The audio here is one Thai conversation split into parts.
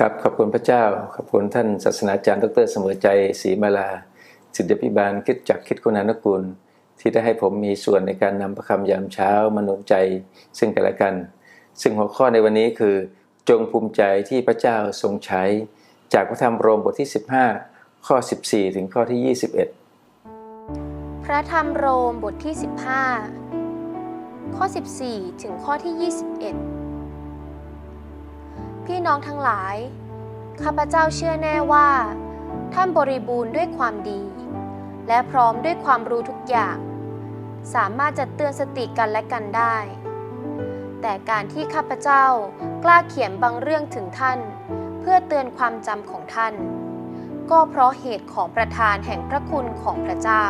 ครับขอบคุณพระเจ้า ขอบคุณท่านศาสนาจารย์ ดร เสมอใจศรีมาลาสิทธิพิบาลคิดจักคิดคุณานกุลที่ได้ให้ผมมีส่วนในการนำพระคำยามเช้ามาหนุนใจซึ่งกันและกัน ซึ่งหัวข้อในวันนี้คือ จงภูมิใจที่พระเจ้าทรงใช้ จากพระธรรมโรมบทที่ 15 ข้อ 14 ถึงข้อที่ 21 พระธรรมโรมบทที่ 15 ข้อ 14 ถึงข้อที่ 21 พี่น้องทั้งหลาย ข้าพเจ้าเชื่อแน่ว่า ท่านบริบูรณ์ด้วยความดี และพร้อมด้วยความรู้ทุกอย่าง สามารถจะเตือนสติกันและกันได้ แต่การที่ข้าพเจ้ากล้าเขียนบางเรื่องถึงท่าน เพื่อเตือนความจำของท่าน ก็เพราะเหตุของประธานแห่งพระคุณของพระเจ้า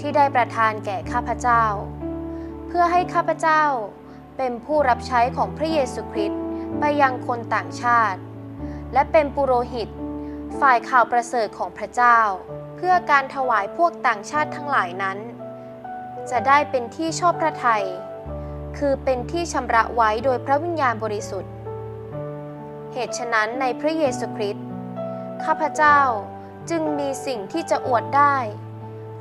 ที่ได้ประทานแก่ข้าพเจ้า เพื่อให้ข้าพเจ้าเป็นผู้รับใช้ของพระเยซูคริสต์ ไปยังคนต่างชาติ และเป็นปุโรหิต ฝ่ายข่าวประเสริฐของพระเจ้า เพื่อการถวายพวกต่างชาติทั้งหลายนั้น จะได้เป็นที่ชอบพระทัยคือเป็นที่ชำระไว้โดยพระวิญญาณบริสุทธิ์ เหตุฉะนั้นในพระเยซูคริสต์ข้าพเจ้าจึงมีสิ่งที่จะอวดได้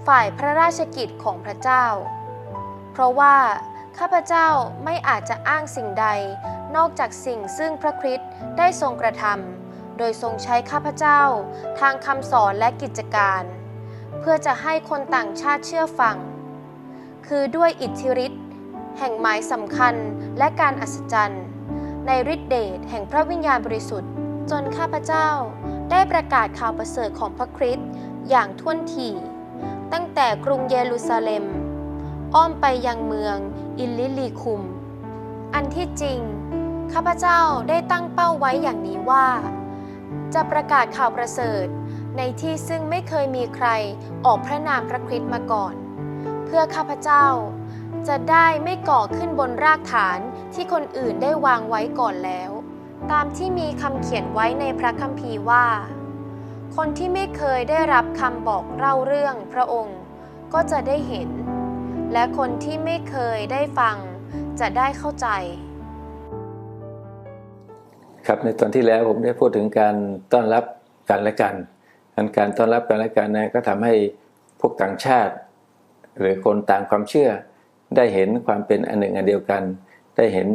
ฝ่ายพระราชกิจของพระเจ้า เพราะว่าข้าพเจ้าไม่อาจจะอ้างสิ่งใด นอกจากสิ่งซึ่งพระคริสต์ได้ทรงกระทำโดยทรงใช้ข้าพเจ้า ทางคำสอนและกิจการ เพื่อจะให้คนต่างชาติเชื่อฟัง คือด้วยอิทธิฤทธิ์แห่งหมายสำคัญและการอัศจรรย์ ในฤทธิเดชแห่งพระวิญญาณบริสุทธิ์ จนข้าพเจ้าได้ประกาศข่าวประเสริฐของพระคริสต์อย่างท่วนทีตั้งแต่กรุงเยรูซาเล็ม อ้อมไปยังเมืองอิลลิลีคุม อันที่จริง ข้าพเจ้าได้ตั้งเป้าไว้อย่างนี้ว่า จะประกาศข่าวประเสริฐในที่ซึ่งไม่เคยมีใครออกพระนามพระคริสต์มาก่อน เพื่อข้าพเจ้าจะได้ไม่ก่อขึ้นบนรากฐานที่คนอื่นได้วางไว้ก่อนแล้ว ตามที่มีคำเขียนไว้ในพระคัมภีร์ว่า คนที่ไม่เคยได้รับคำบอกเล่าเรื่องพระองค์ ก็จะได้เห็น และคนที่ไม่เคยได้ฟังจะได้เข้าใจ ครับในตอนที่แล้วผมได้พูดถึงการต้อนรับกันและกันการต้อนรับกันและกันนะก็ทำให้พวกต่างชาติ หรือคนต่างความเชื่อ ได้เห็นความเป็นอันหนึ่งอันเดียวกัน ได้เห็น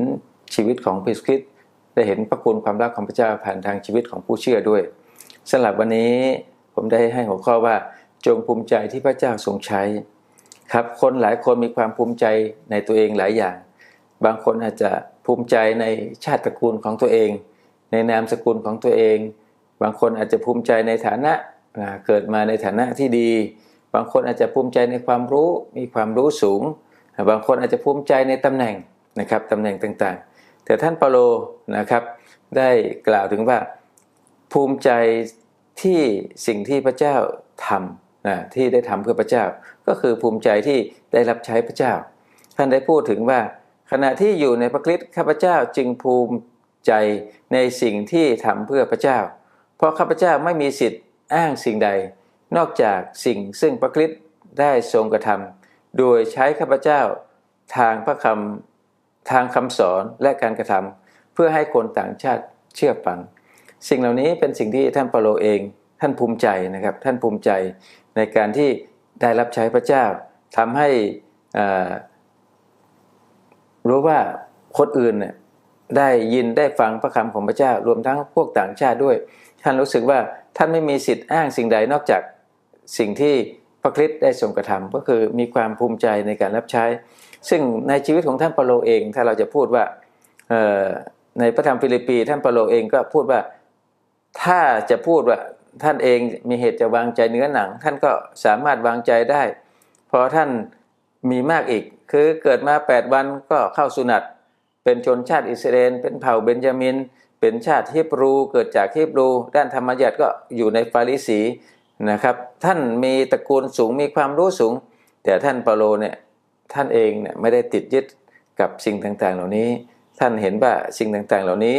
ชีวิตของพระคริสต์ได้เห็นพระคุณความรักของพระเจ้าผ่านทางชีวิตของผู้เชื่อด้วยสำหรับวันนี้ผมได้ให้หัวข้อว่าจงภูมิใจที่พระเจ้าทรงใช้ ครับคนหลายคนมีความภูมิใจในตัวเองหลายอย่าง บางคนอาจจะภูมิใจในชาติตระกูลของตัวเอง ในนามสกุลของตัวเอง บางคนอาจจะภูมิใจในฐานะเกิดมาในฐานะที่ดี บางคนอาจจะภูมิใจในความรู้มีความรู้สูง บางคนอาจจะภูมิใจในตำแหน่งนะครับตำแหน่งต่างๆ แต่ท่านเปาโลนะครับ ได้กล่าวถึงว่าภูมิใจที่สิ่งที่พระเจ้าทำนะที่ได้ทำเพื่อพระเจ้า ก็คือภูมิใจที่ได้รับใช้พระเจ้า ท่านได้พูดถึงว่าขณะที่อยู่ในพระคริสต์ข้าพเจ้าจึงภูมิ ใจในสิ่งที่ทำเพื่อพระเจ้า เพราะข้าพเจ้าไม่มีสิทธิ์อ้างสิ่งใด นอกจากสิ่งซึ่งพระคริสต์ได้ทรงกระทำโดยใช้ข้าพเจ้าทางพระคำทางคำสอนและการกระทำเพื่อให้คนต่างชาติเชื่อฟัง สิ่งเหล่านี้เป็นสิ่งที่ท่านเปาโลเอง ท่านภูมิใจนะครับ ท่านภูมิใจในการที่ได้รับใช้พระเจ้าทำให้รู้ว่าคนอื่นเนี่ย ได้ยินได้ฟังพระคำของพระเจ้ารวมทั้งพวกต่างชาติด้วย ท่านรู้สึกว่าท่านไม่มีสิทธิ์อ้างสิ่งใดนอกจากสิ่งที่พระคริสต์ได้ทรงกระทำก็คือมีความภูมิใจในการรับใช้ ซึ่งในชีวิตของท่านเปาโลเอง ถ้าเราจะพูดว่าในพระธรรมฟิลิปปี ท่านเปาโลเองก็พูดว่าถ้าจะพูดว่าท่านเองมีเหตุจะวางใจเนื้อหนัง ท่านก็สามารถวางใจได้ เพราะท่านมีมากอีก คือเกิดมา 8 วันก็เข้าสุนัต เป็นชนชาติอิสราเอลเป็นเผ่าเบนจามิน เป็นชาติฮิบรู เกิดจากฮิบรู ด้านธรรมยัติก็อยู่ในฟาริสีนะครับ ท่านมีตระกูลสูงมีความรู้สูง แต่ท่านเปาโลเนี่ยท่านเองเนี่ยไม่ได้ติดยึดกับสิ่งต่างๆ เหล่านี้ ท่านเห็นว่าสิ่งต่างๆ เหล่านี้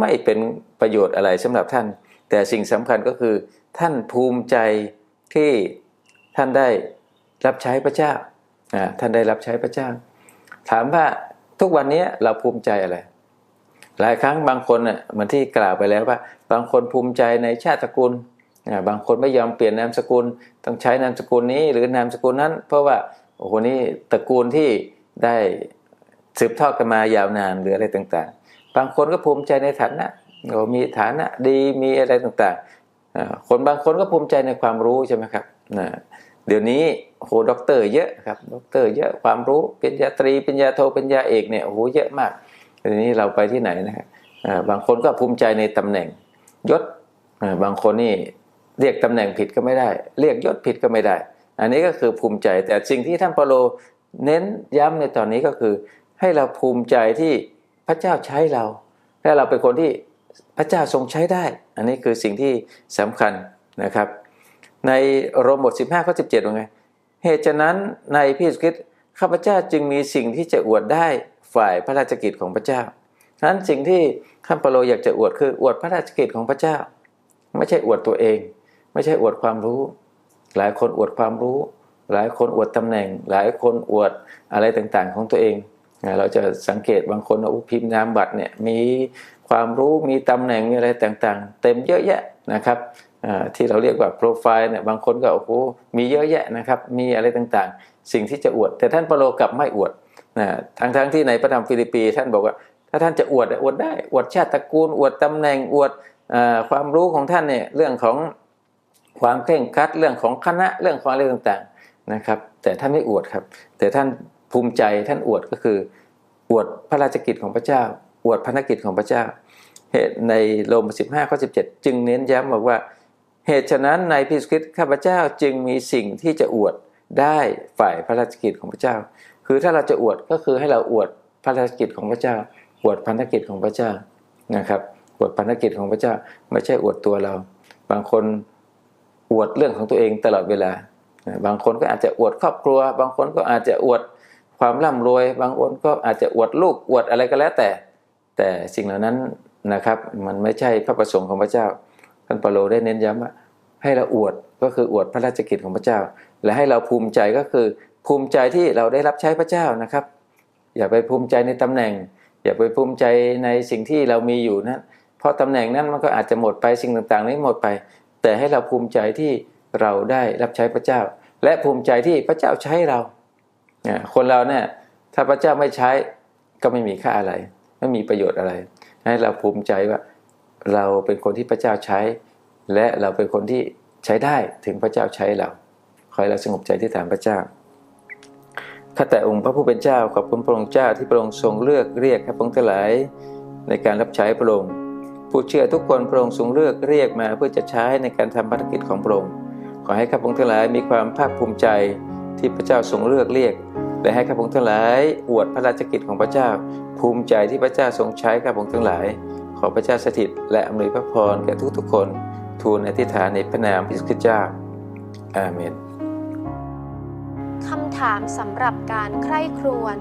ไม่เป็นประโยชน์อะไรสำหรับท่าน แต่สิ่งสำคัญก็คือ ท่านภูมิใจที่ท่านได้รับใช้พระเจ้าท่านได้รับใช้พระเจ้า ถามว่า ทุกวันนี้เราภูมิใจอะไร หลายครั้งบางคนน่ะเหมือนที่กล่าวไปแล้วว่า บางคนภูมิใจในชาติตระกูลบางคนไม่ยอมเปลี่ยนนามสกุล ต้องใช้นามสกุลนี้หรือนามสกุลนั้น เพราะว่าโอ้โหนี่ตระกูลที่ได้สืบทอดกันมายาวนานหรืออะไรต่างๆ บางคนก็ภูมิใจในฐานะโอ้มีฐานะดีมีอะไรต่างๆ คนบางคนก็ภูมิใจในความรู้ใช่ไหมครับนะ เดี๋ยวนี้โอ้โหด็อกเตอร์เยอะครับด็อกเตอร์เยอะความรู้ปริญญาตรีปริญญาโทปริญญาเอกเนี่ยโอ้โหเยอะมากทีนี้เราไปที่ไหนนะครับอ่าบางคนก็ภูมิใจในตำแหน่งยศอ่าบางคนนี่เรียกตำแหน่งผิดก็ไม่ได้ เรียกยศผิดก็ไม่ได้ อันนี้ก็คือภูมิใจแต่สิ่งที่ท่านเปาโลเน้นย้ำในตอนนี้ก็คือ ให้เราภูมิใจที่พระเจ้าใช้เราและเราเป็นคนที่พระเจ้าทรงใช้ได้ อันนี้คือสิ่งที่สำคัญนะครับ ในโรมบท 15 ข้อ 17ว่าไง เหตุฉะนั้นในพี่คริสข้าพเจ้าจึงมีสิ่งที่จะอวดได้ฝ่ายพระราชกิจของพระเจ้าฉะนั้นสิ่งที่ท่านเปาโลอยากจะอวดคืออวดพระราชกิจของพระเจ้า ไม่ใช่อวดตัวเอง ไม่ใช่อวดความรู้ หลายคนอวดความรู้ หลายคนอวดตำแหน่ง หลายคนอวดอะไรต่างๆของตัวเองเราจะสังเกตบางคนอาพิมพ์นามบัตรเนี่ยมีความรู้มีตำแหน่งมีอะไรต่างๆ เต็มเยอะแยะนะครับ ที่เราเรียกว่าโปรไฟล์เนี่ยบางคนก็โอ้โหมีเยอะแยะนะครับ มีอะไรต่างๆ สิ่งที่จะอวด แต่ท่านเปโลกลับไม่อวดนะทั้งๆที่ในพระธรรมฟิลิปปีท่านบอกว่า ถ้าท่านจะอวดอวดได้อวดชาติตระกูลอวดตำแหน่งอวดอความรู้ของท่านเนี่ยเรื่องของความเคร่งครัดเรื่องของคณะเรื่องของอะไรต่างๆนะครับ แต่ท่านไม่อวดครับ แต่ท่านภูมิใจท่านอวดก็คือ อวดพระราชกิจของพระเจ้า อวดพันธกิจของพระเจ้าเหตุในโรม15ข้อ17จึงเน้นย้ำบอกว่า เหตุฉะนั้นในพิสคริสต์ข้าพเจ้าจึงมีสิ่งที่จะอวดได้ฝ่ายพระราชกิจของพระเจ้า คือถ้าเราจะอวดก็คือให้เราอวดพระราชกิจของพระเจ้า อวดพันธกิจของพระเจ้านะครับอวดพันธกิจของพระเจ้า ไม่ใช่อวดตัวเรา บางคนอวดเรื่องของตัวเองตลอดเวลา บางคนก็อาจจะอวดครอบครัว บางคนก็อาจจะอวดความร่ำรวย บางคนก็อาจจะอวดลูกอวดอะไรก็แล้วแต่ แต่สิ่งเหล่านั้นนะครับ มันไม่ใช่พระประสงค์ของพระเจ้า ท่านเปาโลได้เน้นย้ำว่าให้เราอวดก็คืออวดพระราชกิจของพระเจ้า และให้เราภูมิใจก็คือภูมิใจที่เราได้รับใช้พระเจ้านะครับ อย่าไปภูมิใจในตำแหน่ง อย่าไปภูมิใจในสิ่งที่เรามีอยู่นะเพราะตำแหน่งนั้นมันก็อาจจะหมดไปสิ่งต่างๆนี้หมดไป แต่ให้เราภูมิใจที่เราได้รับใช้พระเจ้า และภูมิใจที่พระเจ้าใช้เราเนี่ยคนเราเนี่ยถ้าพระเจ้าไม่ใช้ก็ไม่มีค่าอะไร ไม่มีประโยชน์อะไร ให้เราภูมิใจว่า เราเป็นคนที่พระเจ้าใช้ และเราเป็นคนที่ใช้ได้ถึงพระเจ้าใช้เรา ขอให้เราสงบใจที่ฐานพระเจ้าข้าแต่องค์พระผู้เป็นเจ้าขอบคุณพระองค์เจ้าที่พระองค์ทรงเลือกเรียกข้าพระองค์ทั้งหลายในการรับใช้พระองค์ผู้เชื่อทุกคนพระองค์ทรงเลือกเรียกมาเพื่อจะใช้ในการทำภารกิจของพระองค์ขอให้ข้าพระองค์ทั้งหลายมีความภาคภูมิใจที่พระเจ้าทรงเลือกเรียก และให้ข้าพระองค์ทั้งหลายอวดพระราชกิจของพระเจ้า ภูมิใจที่พระเจ้าทรงใช้ข้าพระองค์ทั้งหลาย ขอพระเจ้าสถิต และอำนวยพระพรแก่ทุกๆคน ทูลอธิษฐานในพระนามพระคริสต์เจ้า อาเมนคำถามสำหรับการใคร่ครวญ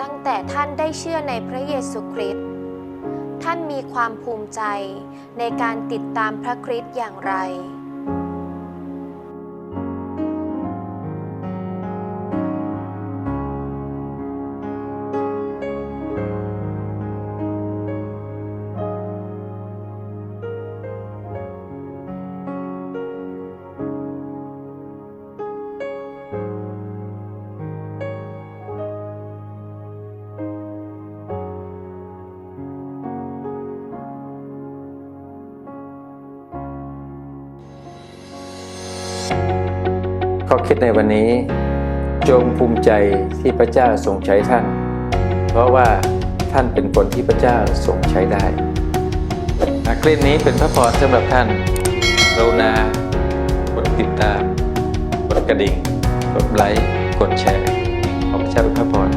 ตั้งแต่ท่านได้เชื่อในพระเยซูคริสต์ท่านมีความภูมิใจในการติดตามพระคริสต์อย่างไร ในวันนี้ จงภูมิใจที่พระเจ้าทรงใช้ท่าน เพราะว่าท่านเป็นคนที่พระเจ้าทรงใช้ได้คลิปนี้เป็นพระพรสำหรับท่านโรนากดติดตาม กดกระดิ่ง กดไลค์ กดแชร์ ขอพระเจ้าเป็นพระพร